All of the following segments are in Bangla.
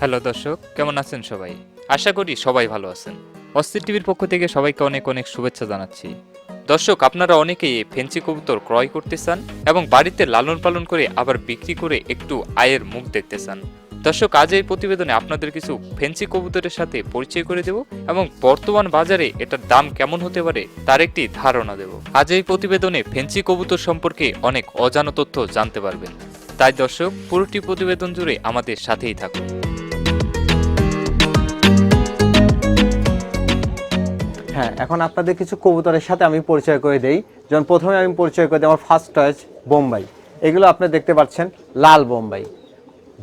হ্যালো দর্শক, কেমন আছেন সবাই? আশা করি সবাই ভালো আছেন। অস্থির টিভির পক্ষ থেকে সবাইকে অনেক অনেক শুভেচ্ছা জানাচ্ছি। দর্শক, আপনারা অনেকেই ফেন্সি কবুতর ক্রয় করতে চান এবং বাড়িতে লালন পালন করে আবার বিক্রি করে একটু আয়ের মুখ দেখতে চান। দর্শক, আজ এই প্রতিবেদনে আপনাদের কিছু ফেন্সি কবুতরের সাথে পরিচয় করে দেব এবং বর্তমান বাজারে এটার দাম কেমন হতে পারে তার একটি ধারণা দেব। আজ এই প্রতিবেদনে ফেন্সি কবুতর সম্পর্কে অনেক অজানা তথ্য জানতে পারবেন। তাই দর্শক, পুরোটি প্রতিবেদন জুড়ে আমাদের সাথেই থাকুন। হ্যাঁ এখন আপনাদের কিছু কবুতরের সাথে আমি পরিচয় করে দেই। যেমন প্রথমে আমি পরিচয় করে দিই আমার ফার্স্ট চয়েস বোম্বাই। এগুলো আপনি দেখতে পাচ্ছেন, লাল বোম্বাই।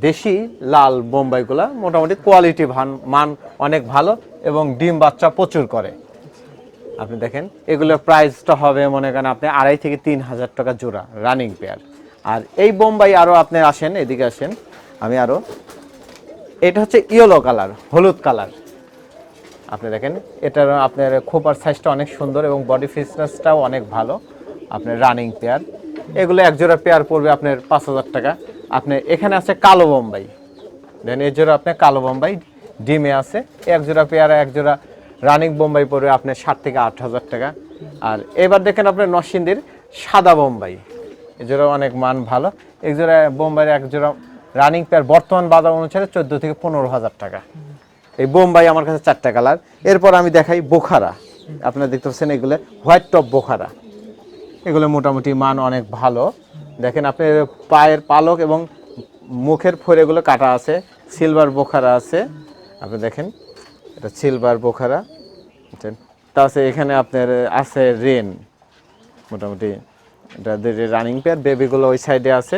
দেশি লাল বোম্বাইগুলো মোটামুটি কোয়ালিটি ভান, মান অনেক ভালো এবং ডিম বাচ্চা প্রচুর করে। আপনি দেখেন, এগুলোর প্রাইসটা হবে মনে করেন আপনি আড়াই থেকে তিন হাজার টাকা জোড়া রানিং পেয়ার আর এই বোম্বাই আরও আপনি আসেন, এদিকে আসেন। আমি আরও এটা হচ্ছে ইয়েলো কালার হলুদ কালার আপনি দেখেন, এটার আপনার খোপার সাইজটা অনেক সুন্দর এবং বডি ফিটনেসটাও অনেক ভালো। আপনার রানিং পেয়ার এগুলো এক জোড়া পেয়ার পড়বে আপনার পাঁচ হাজার টাকা। আপনি, এখানে আছে কালো বোম্বাই। দেন এর জোড়া আপনার কালো বোম্বাই, ডিমে আছে। এক জোড়া পেয়ার এক জোড়া রানিং বোম্বাই পড়বে আপনার ষাট থেকে আট হাজার টাকা। আর এবার দেখেন আপনার নরসিংদীর সাদা বোম্বাই। এ জোড়া অনেক মান ভালো। এক জোড়া বোম্বাইয়ের এক জোড়া রানিং পেয়ার বর্তমান বাজার অনুসারে চোদ্দ থেকে পনেরো হাজার টাকা। এই বোম্বাই আমার কাছে চারটা কালার। এরপর আমি দেখাই বোখারা। আপনারা দেখতে পাচ্ছেন এগুলো হোয়াইট টপ বোখারা। এগুলো মোটামুটি মান অনেক ভালো। দেখেন আপনি পায়ের পালক এবং মুখের ফোরেগুলো কাটা আছে। সিলভার বোখারা আছে। আপনি দেখেন, এটা সিলভার বোখারা। বুঝছেন? তা আছে এখানে আপনার আছে রেন। মোটামুটি এটা রানিং পেয়ার বেবিগুলো ওই সাইডে আছে।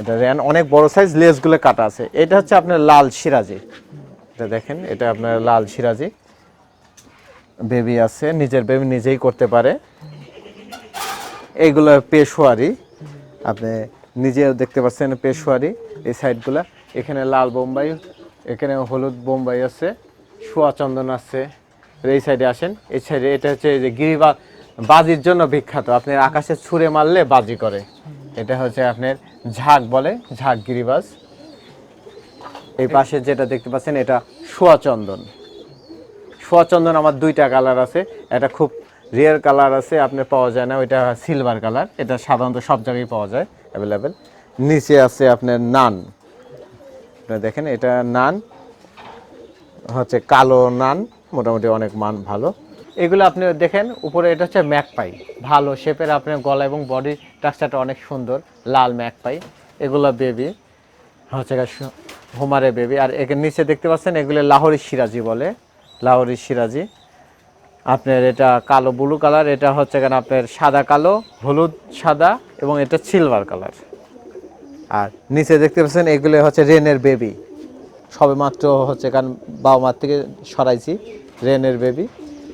এটা র্যান, অনেক বড় সাইজ লেসগুলো কাটা আছে। এটা হচ্ছে আপনার লাল সিরাজি। এটা দেখেন, এটা আপনার লাল সিরাজি। বেবি আছে, নিজের বেবি নিজেই করতে পারে। এইগুলো পেশোয়ারি। আপনি নিজেও দেখতে পাচ্ছেন পেশোয়ারি, এই সাইডগুলো। এখানে লাল বোম্বাই, এখানে হলুদ বোম্বাই আছে সোয়া চন্দন আছে। এই সাইডে আসেন, এই সাইডে এটা হচ্ছে এই যে গিরিবা বাজির জন্য বিখ্যাত। আপনি আকাশে ছুঁড়ে মারলে বাজি করে। এটা হচ্ছে আপনার ঝাঁক বলে, ঝাঁক গিরিবাস। এই পাশে যেটা দেখতে পাচ্ছেন, এটা সোয়া চন্দন সোয়া চন্দন আমার দুইটা কালার আছে। এটা খুব রেয়ার কালার আছে আপনার পাওয়া যায় না। ওইটা সিলভার কালার। এটা সাধারণত সব জায়গায় পাওয়া যায় অ্যাভেলেবেল নিচে আছে আপনার নান। আপনারা দেখেন, এটা নান, হচ্ছে কালো নান, মোটামুটি অনেক মান ভালো। এগুলো আপনি দেখেন, উপরে এটা হচ্ছে ম্যাকপাই ভালো শেপের আপনার গলা এবং বডি স্ট্রাকচারটা অনেক সুন্দর, লাল ম্যাকপাই এগুলো বেবি হচ্ছে হোমারে বেবি আর এর নিচে দেখতে পাচ্ছেন, এগুলো লাহোরি সিরাজি বলে। লাহোরি সিরাজি। আপনার এটা কালো ব্লু কালার এটা হচ্ছে কেন আপনার সাদা কালো, হলুদ সাদা এবং এটা সিলভার কালার আর নিচে দেখতে পাচ্ছেন, এগুলো হচ্ছে রেনের বেবি সবে মাত্র হচ্ছে কারণ বাবা মার থেকে সরাইছি, রেনের বেবি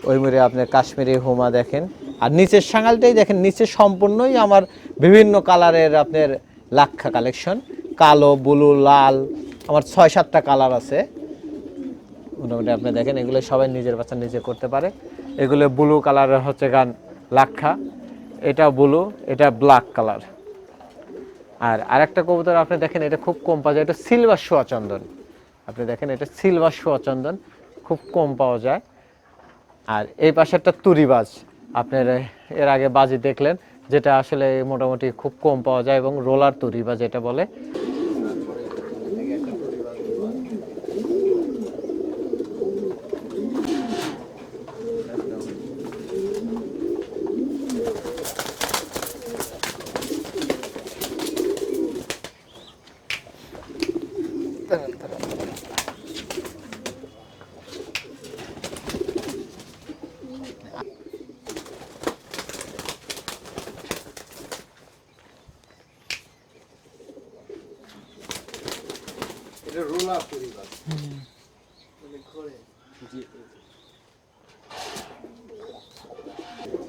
ওই মরে আপনার কাশ্মীরি হোমা দেখেন। আর নিচের সাঙালটাই দেখেন, নিচে সম্পূর্ণই আমার বিভিন্ন কালারের আপনার লাক্ষা কালেকশন। কালো, ব্লু, লাল, আমার ছয়, সাতটা কালার আছে। মোটামুটি আপনি দেখেন, এগুলো সবাই নিজের বাচ্চা নিজে করতে পারে। এগুলো ব্লু কালারের হচ্ছে গান, লাক্ষা। এটা ব্লু, এটা ব্ল্যাক কালার। আর আরেকটা কবুতর আপনি দেখেন, এটা খুব কম পাওয়া যায়। এটা সিলভার সোয়া চন্দন। আপনি দেখেন, এটা সিলভার সোয়া চন্দন, খুব কম পাওয়া যায়। আর এই পাশে একটা তুরি বাজ। আপনার এর আগে বাজি দেখলেন, যেটা আসলে মোটামুটি খুব কম পাওয়া যায় এবং রোলার তুরি তুরিবাজ এটা বলে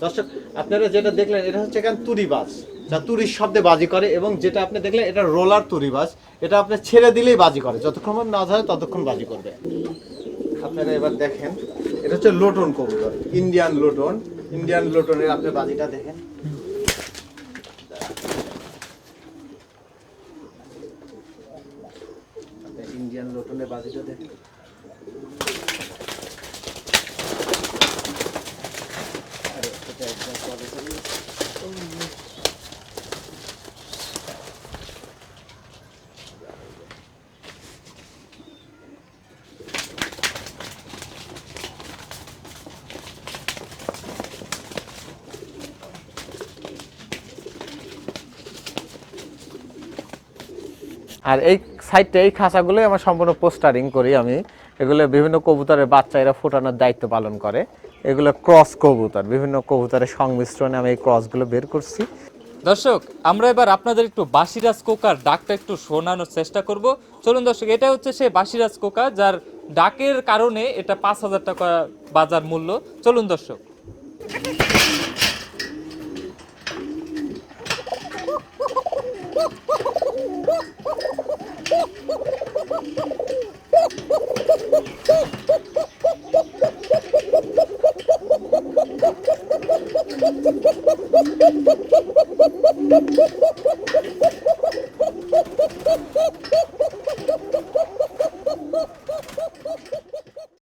দর্শক, আপনারা যেটা দেখলেন, এটা হচ্ছে এখানে তুরিবাজ যা তুরির শব্দে বাজি করে এবং যেটা আপনি দেখলেন, এটা রোলার তুরিবাজ এটা আপনি ছেড়ে দিলেই বাজি করে। যতক্ষণ না যায় ততক্ষণ বাজি করবে। আপনারা এবার দেখেন, এটা হচ্ছে লোটন কবুতর ইন্ডিয়ান লোটন। ইন্ডিয়ান লোটনের আপনি বাজিটা দেখেন। ইন্ডিয়ান লোটনের বাজিটা দেখ। আর এই সাইডটা এই খাঁচাগুলোই আমার সম্পূর্ণ পোস্টারিং করি আমি। এগুলো বিভিন্ন কবুতরের বাচ্চা এরা ফোটানোর দায়িত্ব পালন করে। এগুলো ক্রস কবুতর, বিভিন্ন কবুতরের সংমিশ্রণে আমি এই ক্রসগুলো বের করছি। দর্শক, আমরা এবার আপনাদের একটু বাসিরাজ কোকার ডাকটা একটু শোনানোর চেষ্টা করব। চলুন দর্শক, এটা হচ্ছে সেই বাসিরাজ কোকা, যার ডাকের কারণে এটা পাঁচ হাজার টাকা বাজার মূল্য। চলুন দর্শক।